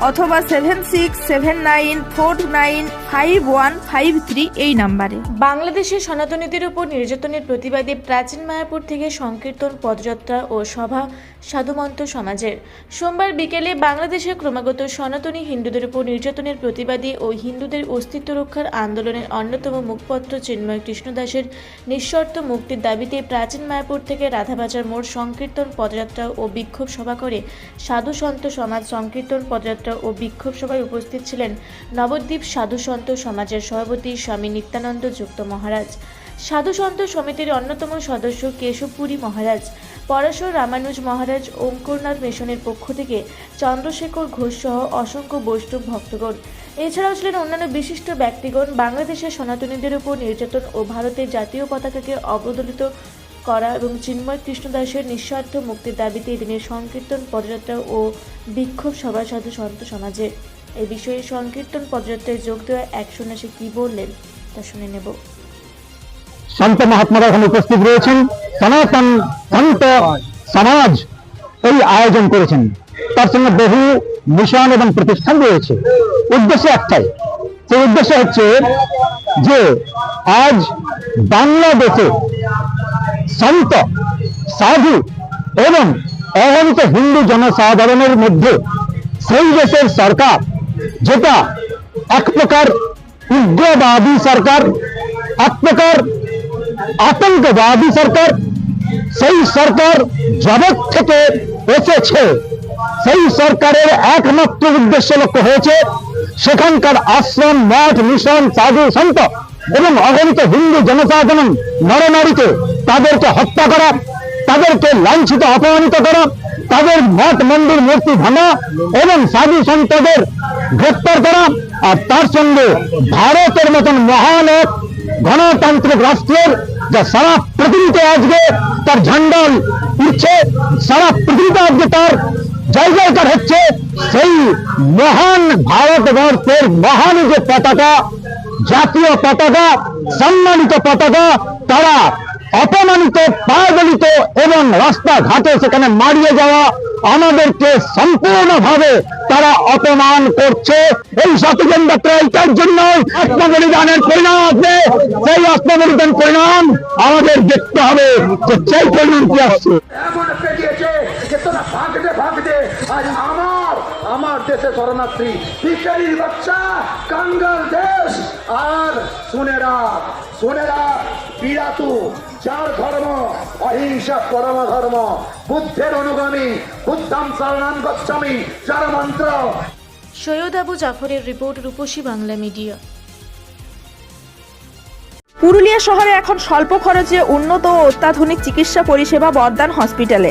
অথবা seven six, seven nine, four nine, five one, five three এই নাম্বারে। বাংলাদেশের সনাতনীদের উপর নির্যাতনের প্রতিবাদে প্রাচীন মায়াপুর থেকে সংকীর্তন, পদযাত্রা ও সভা সাধুমন্ত সমাজের। সোমবার বিকেলে বাংলাদেশের ক্রমাগত সনাতনী হিন্দুদের উপর নির্যাতনের প্রতিবাদী ও হিন্দুদের অস্তিত্ব রক্ষার আন্দোলনের অন্যতম মুখপত্র চিন্ময় কৃষ্ণদাসের নিঃশর্ত মুক্তির দাবিতে প্রাচীন মায়াপুর থেকে রাধাবাজার মোড় সংকীর্তন, পদযাত্রা ও বিক্ষোভ সভা করে সাধু সন্ত সমাজ সংকীর্তন, পদযাত্রা ও বিক্ষোভ সভায় উপস্থিত ছিলেন নবদ্বীপ সাধু সন্ত সমাজের সভাপতি স্বামী নিত্যানন্দ যুক্ত মহারাজ। সাধু সন্ত সমিতির অন্যতম সদস্য কেশবপুরী মহারাজ। পরাশর রামানুজ মহারাজ ওঙ্করনাথ মিশনের পক্ষ থেকে চন্দ্রশেখর ঘোষ সহ অসংখ্য বৈষ্ণব ভক্তগণ। এছাড়াও ছিলেন অন্যান্য বিশিষ্ট ব্যক্তিগণ। বাংলাদেশের সনাতনীদের উপর নির্যাতন ও ভারতের জাতীয় পতাকাকে অবদলিত করা এবং চিন্ময় কৃষ্ণদাসের নিঃস্বার্থ মুক্তির দাবিতে এই দিনের সংকীর্তন, পদযাত্রা ও বিক্ষোভ সভা সাধু সন্ত সমাজে এই বিষয়ে সংকীর্তন, পদযাত্রায় যোগ দেওয়া এক সন্ন্যাসী কি বললেন, তা শুনে নেব। সন্ত মহাত্মারা এখানে উপস্থিত রয়েছেন। সনাতন সন্ত সমাজ এই আয়োজন করেছেন। তার সঙ্গে বহু মিশন এবং প্রতিষ্ঠান রয়েছে। উদ্দেশ্য একটাই। সেই উদ্দেশ্য হচ্ছে যে আজ বাংলাদেশে সন্ত সাধু এবং অগণিত হিন্দু জনসাধারণের মধ্যে সেই দেশের সরকার, যেটা এক প্রকার উগ্রবাদী সরকার, এক প্রকার আতঙ্কবাদী সরকার, সেই সরকার জগৎ থেকে এসেছে। সেই সরকারের একমাত্র উদ্দেশ্য লক্ষ্য হয়েছে সেখানকার আশ্রম, মঠ, মিশন, সাধু, সন্ত এবং অগণিত হিন্দু জনসাধারণ নরনারীকে তাদেরকে হত্যা করা, তাদেরকে লাঞ্ছিত, অপমানিত করা, তাদের মঠ মন্দির মূর্তি ভাঙা এবং সাধু সন্তদের গ্রেপ্তার করা আর তার সঙ্গে ভারতের মতন মহান এক গণতান্ত্রিক রাষ্ট্রের যা সারা পৃথিবীতে আজকে তার ঝান্ডা উঠছে সারা পৃথিবীতে আজকে তার জয় জয়কার হচ্ছে, সেই মহান ভারতবর্ষের মহান যে পতাকা, জাতীয় পতাকা, সম্মানিত পতাকা, তারা অপমানিত, পাগলিত এবং রাস্তাঘাটে সেখানে মারিয়ে যাওয়া আমাদেরকে সম্পূর্ণভাবে তারা অপমান করছে। এই সচেতন যাত্রা এইটার জন্য আত্মবলিদানের পরিণাম আছে। সেই আত্মবলিদান পরিণাম আমাদের দেখতে হবে যে সেই পরিণাম কি আসছে। আমার দেশে শরণার্থী বাচ্চা আর শুনেরা শুনেরা বিরাতু যার ধর্ম? অহিংসা পরম ধর্ম। বুদ্ধের অনুগামী বুদ্ধাম শরণাম গচ্ছামি যার মন্ত্র? সৈয়দ আবু জাফরের রিপোর্ট রূপসী বাংলা মিডিয়া। পুরুলিয়া শহরে এখন স্বল্প খরচে উন্নত ও অত্যাধুনিক চিকিৎসা পরিষেবা বর্দান হসপিটালে।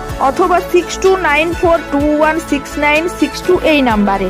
অথবা six two nine four two one six nine six two এই নাম্বারে।